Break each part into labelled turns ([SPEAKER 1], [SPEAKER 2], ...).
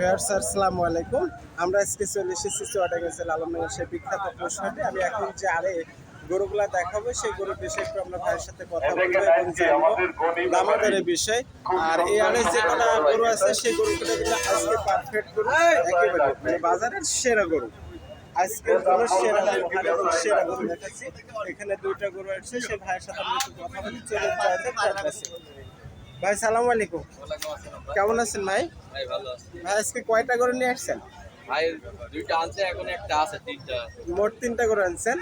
[SPEAKER 1] Viewers আসসালামু আলাইকুম। আমরা আজকে চলে এসেছি চুয়াডা গেছে আলমনগর সেই বিখ্যাত পশুহাটে। আমি এখন যে আরে গরুগুলা দেখাবো সেই গরুর বিষয়ে একটু আমরা ভাইয়ের সাথে কথা বলব এবং জানব দামাদারের বিষয়। আর এই আরে যে কটা গরু আছে সেই গরুগুলো কিন্তু আজকে পারফেক্ট গরু। একেবারে মানে বাজারের সেরা গরু। আজকে গরু সেরা গরু সেরা গরু দেখাচ্ছি। এখানে দুইটা গরু আছে সেই ভাইয়ের সাথে আমরা একটু কথা বলি চলে যাওয়া। ভাই সালাম আলাইকুম। কেমন আছেন ভাই?
[SPEAKER 2] ভাই
[SPEAKER 1] আজকে কয়টা গরু নিয়ে আসছেন?
[SPEAKER 2] ভাই দুইটা আনছে এখন একটা আছে তিনটা
[SPEAKER 1] মোট তিনটা করে আনছেন।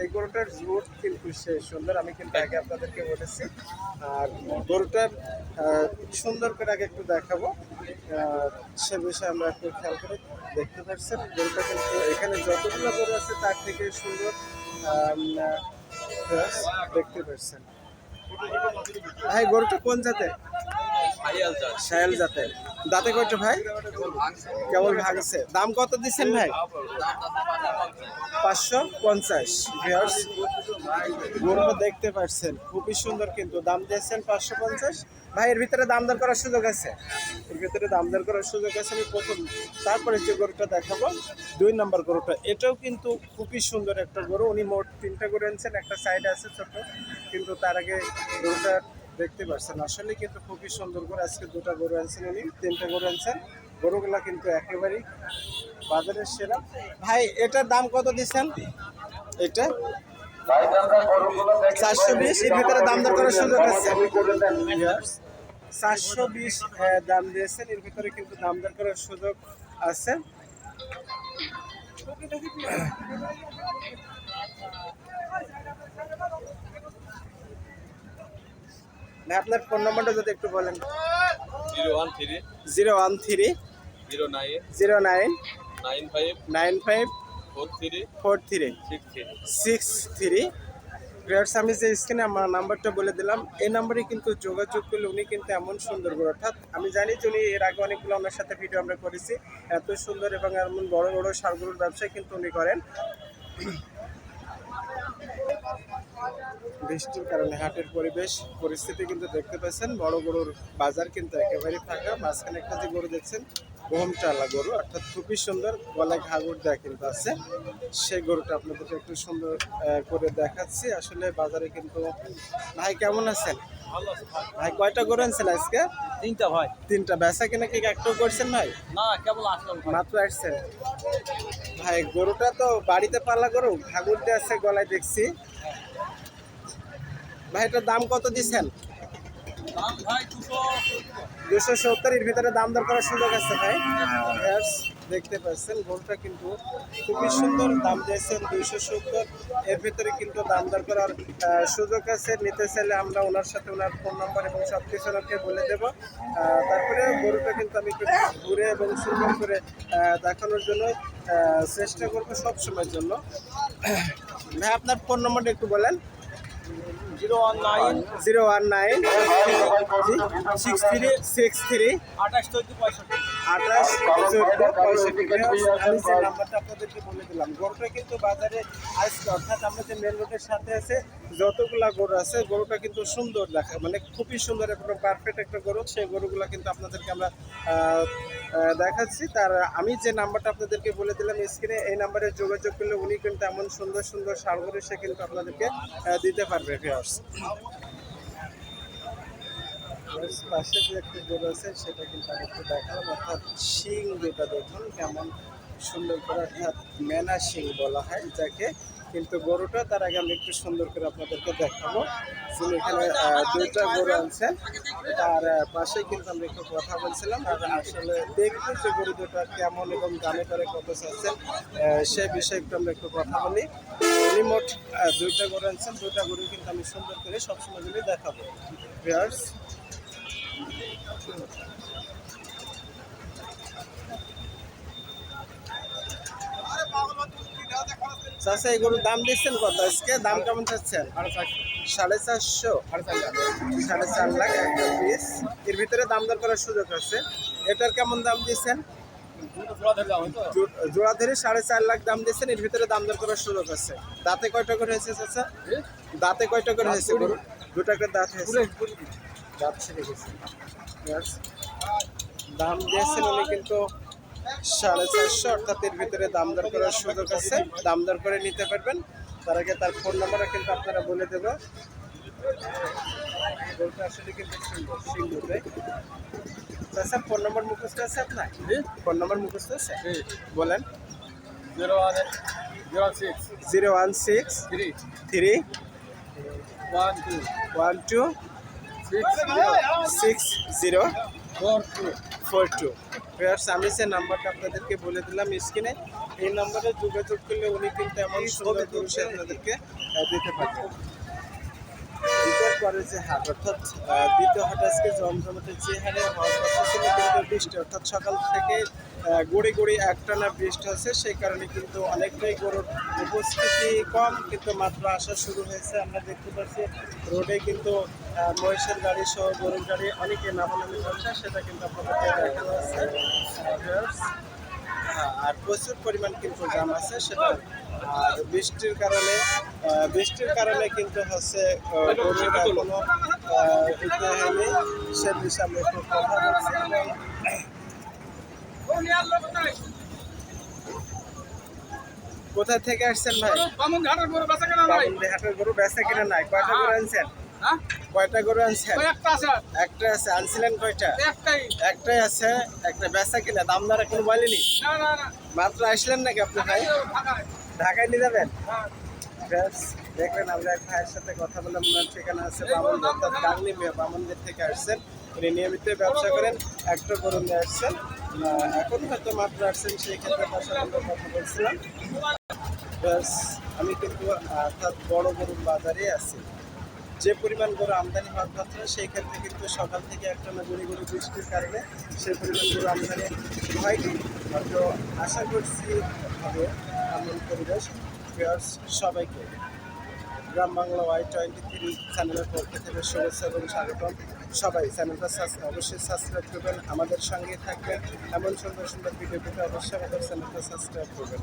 [SPEAKER 1] এই গরুটার জোর কিন্তু সুন্দর। আমি কিন্তু আগে আপনাদেরকে বলেছি। আর গরুটার সুন্দর করে আগে একটু দেখাবো। সে বিষয়ে আমরা একটু খেয়াল করে দেখতে পাচ্ছেন গরুটা কিন্তু এখানে যতগুলো গরু আছে তার থেকে সুন্দর দেখতে পাচ্ছেন ভাই গরুটা কোন জাতের? দাঁতে কয়টা ভাই? কেবল ভাগছে দাম কত দিচ্ছেন ভাই? পাঁচশো পঞ্চাশ। দেখতে পাচ্ছেন। খুবই সুন্দর কিন্তু। দাম দিয়েছেন পাঁচশো পঞ্চাশ। ভাই, এর ভিতরে দাম দর করার সুযোগ আছে? এর ভিতরে দাম দর করার সুযোগ আছে। আমি প্রথম তারপরে যে গরুটা দেখাবো, দুই নম্বর গরুটা। এটাও কিন্তু খুবই সুন্দর একটা গরু। উনি মোট তিনটা গরু এনেছেন। একটা সাইডে আছে ছোট, কিন্তু তার আগে গরুটা দেখতে পাচ্ছেন। আসলে কিন্তু খুবই সুন্দর করে আজকে দুটা গরু আনছেন উনি, তিনটা গরু আনছেন। গরুগুলা কিন্তু একেবারেই বাজারের সেরা। ভাই, এটার দাম কত দিচ্ছেন? এটা? চারশো বিশ, এর ভিতরে দাম দর করার সুযোগ আছে। চারশো বিশ দাম দিয়েছেন, এর ভিতরে কিন্তু দাম দর করার সুযোগ আছে। ভাই, আপনার ফোন নম্বরটা যদি একটু বলেন।
[SPEAKER 2] Zero one three.
[SPEAKER 1] Zero one three.
[SPEAKER 2] Zero nine.
[SPEAKER 1] Zero nine.
[SPEAKER 2] Nine five.
[SPEAKER 1] Nine five
[SPEAKER 2] four three.
[SPEAKER 1] Four three
[SPEAKER 2] six three.
[SPEAKER 1] Viewers আমি যে স্ক্রিনে আমার নাম্বারটা বলে দিলাম এই নাম্বারে কিন্তু যোগাযোগ করলে উনি কিন্তু এমন সুন্দর করে অর্থাৎ আমি জানি যে উনি এর আগে অনেকগুলো ওনার সাথে ভিডিও আমরা করেছি এত সুন্দর এবং এমন বড় বড় সারগুলোর ব্যবসা কিন্তু উনি করেন। বৃষ্টির কারণে হাটের পরিবেশ, পরিস্থিতি কিন্তু দেখতে পাচ্ছেন। বড় গরুর বাজার কিন্তু একেবারেই ফাঁকা। মাঝখানে একটা যে গরু দেখছেন গহমটালা গরু অর্থাৎ খুবই সুন্দর গলায় ঘাগর দেওয়া কিন্তু আছে। সেই গরুটা আপনাদেরকে একটু সুন্দর করে দেখাচ্ছি। আসলে বাজারে কিন্তু ভাই কেমন আছেন? ভাই। কয়টা গরু আনছেন আজকে?
[SPEAKER 2] তিনটা ভাই।
[SPEAKER 1] তিনটা। বেচা কিনা কি একটাও করছেন ভাই?
[SPEAKER 2] না কেবল আসলাম
[SPEAKER 1] মাত্র আসছেন। ভাই গরুটা তো বাড়িতে পালা গরু ঘাগর দিয়ে আছে গলায় দেখছি। ভাই এটার দাম কত দিচ্ছেন?
[SPEAKER 2] দাম ভাই দুশো
[SPEAKER 1] দুশো সত্তর এর ভিতরে দাম দর করার সুযোগ আছে ভাই। Viewers, দেখতে পাচ্ছেন গরুটা কিন্তু খুবই সুন্দর দাম দিয়েছেন দুইশো সত্তর। এর ভিতরে কিন্তু দাম দর করার সুযোগ আছে। নিতে চাইলে আমরা ওনার সাথে ওনার ফোন নাম্বার এবং সব কিছু ওনাকে বলে দেবো। তারপরে গরুটা কিন্তু আমি একটু ঘুরে এবং সুন্দর করে দেখানোর জন্য চেষ্টা করব সব সময়ের জন্য। ভাই আপনার ফোন নম্বরটা একটু বলেন।
[SPEAKER 2] Zero one nine
[SPEAKER 1] zero one nine six three six three
[SPEAKER 2] আঠাশ চোদ্দ পঁয়ষট্টি।
[SPEAKER 1] আঠাশ চোদ্দ পঁয়ষট্টি আমি যে নাম্বারটা আপনাদেরকে বলে দিলাম গরুটা কিন্তু বাজারে আসছে অর্থাৎ আমরা যে মেন রোডের সাথে আছে যতগুলা গরু আছে, গরুটা কিন্তু সুন্দর দেখা মানে খুবই সুন্দর একটা পারফেক্ট একটা গরু। সেই গরুগুলা কিন্তু আপনাদেরকে আমরা দেখাচ্ছি। তার আমি যে নাম্বারটা আপনাদেরকে বলে দিলাম স্ক্রিনে এই নাম্বারে যোগাযোগ করলে উনি কিন্তু এমন সুন্দর সুন্দর সার গরু সে কিন্তু আপনাদেরকে দিতে পারবে ভিউয়ার্স পাশে যে একটি গরু আছে, সেটা কিন্তু আমি একটু দেখালাম। অর্থাৎ শিং যেটা দেখুন, কেমন সুন্দর করে অর্থাৎ মেনা শিং বলা হয়, যাকে কিন্তু গরুটা, তার আগে আমি একটু সুন্দর করে আপনাদেরকে দেখাবো। এখানে দুইটা গরু আনছেন তার পাশে কিন্তু আমরা একটু কথা বলছিলাম। আর আসলে দেখব যে গরু দুটা কেমন এবং দামে করে কত চাচ্ছেন সে বিষয়ে একটু আমরা একটু কথা বলি। উনি মোট দুইটা গরু আনছেন। দুইটা গরু কিন্তু আমি সুন্দর করে সবসময় জন্য দেখাবো। চাষা এই গরুর দাম দিচ্ছেন কত আজকে? দাম কেমন চাচ্ছেন? সাড়ে চারশো। সাড়ে চার লাখ। একটা পিস। এর ভিতরে দাম দর করার সুযোগ আছে। এটার কেমন দাম দিচ্ছেন? জোড়া ধরে সাড়ে চার লাখ দাম দিচ্ছেন। এর ভিতরে দাম দর করার সুযোগ আছে। দাঁতে কয়টা করে হয়েছে চাচা? দাঁতে কয়টা করে হয়েছে গরু? দুটা করে দাঁত হয়েছে। দাঁত ছেড়ে গেছে. দাম দিয়েছেন উনি কিন্তু সাড়ে চারশো অর্থাৎ এর ভিতরে দাম দর করার সুযোগ আছে। দাম দর করে নিতে পারবেন। তার আগে তার ফোন নাম্বারও কিন্তু আপনারা বলে দেবো। গরুটা আসলে কিন্তু সুন্দর সিন্ধুতে। আচ্ছা ফোন নম্বর মুখস্থ আছে আপনার? ফোন নম্বর মুখস্থ আছে? বলেন।
[SPEAKER 2] Zero one zero six.
[SPEAKER 1] Zero one six.
[SPEAKER 2] Three.
[SPEAKER 1] Three.
[SPEAKER 2] One two.
[SPEAKER 1] One two.
[SPEAKER 2] Six
[SPEAKER 1] six zero.
[SPEAKER 2] Four two.
[SPEAKER 1] Four two. Viewers আমি সে নাম্বারটা আপনাদেরকে বলে দিলাম স্ক্রিনে এই নাম্বারে যোগাযোগ করলে উনি কিন্তু এমন সুন্দর আপনাদেরকে দিতে পারবেন। দ্বিতীয় যে হাট অর্থাৎ দ্বিতীয় হাট আজকে জমজমাতে যে হারে কিন্তু বৃষ্টি অর্থাৎ সকাল থেকে গড়ি গড়ি একটানা বৃষ্টি হচ্ছে সেই কারণে কিন্তু অনেকটাই গরুর উপস্থিতি কম কিন্তু মাত্র আসা শুরু হয়েছে। আমরা দেখতে পাচ্ছি রোডে কিন্তু মহিষের গাড়ি সহ গরুর গাড়ি অনেকে নামানামি করছে। সেটা কিন্তু আহ, viewers। হ্যাঁ, আর প্রচুর পরিমাণ কিন্তু জাম আছে সেটা আর বৃষ্টির কারণে বৃষ্টির কারণে কিন্তু হচ্ছে গরুটা কোনো হয়নি। সে বিষয়ে আমরা একটু কথা বলছি। কোথা থেকে আসছেন ভাই? বামুনডি হাটের গরু বেচা কিনা নাই। কয়টা গরু আনছেন? কয়টা গরু আনছেন? একটা আছে আনছিলেন কয়টা? একটাই। আছে একটা বেচা কিনা দাম দর এখন বলেনি? মাত্র আসলেন নাকি আপনি ভাই? ঢাকায় নিয়ে যাবেন? Friends, দেখলেন আমরা এক ভাইয়ের সাথে কথা বললাম ওনার ঠিকানা আছে বামন অর্থাৎ গাংনি বামনদের থেকে আসছেন। উনি নিয়মিত ব্যবসা করেন একটা গরু নিয়ে আসছেন। এখন হয়তো মাত্র আসছেন সেই ক্ষেত্রে তার সাথে আমরা কথা বলছিলাম। আমি কিন্তু অর্থাৎ বড় গরুর বাজারে আছি। যে পরিমাণ গরু আমদানি হওয়ার কথা সেই ক্ষেত্রে কিন্তু সকাল থেকে একটা গড়ি গড়ি বৃষ্টির কারণে সেই পরিমাণ গরু আমদানি হয়নি। হয়তো আশা করছি হবে এমন পরিবেশ। সবাইকে Gram Bangla Y twenty three চ্যানেলের পক্ষ থেকে শুভেচ্ছা এবং স্বাগতম। সবাই চ্যানেলটা অবশ্যই সাবস্ক্রাইব করবেন, আমাদের সঙ্গে থাকবেন। এমন সুন্দর সুন্দর ভিডিও পেতে অবশ্যই আমাদের চ্যানেলটা সাবস্ক্রাইব করবেন।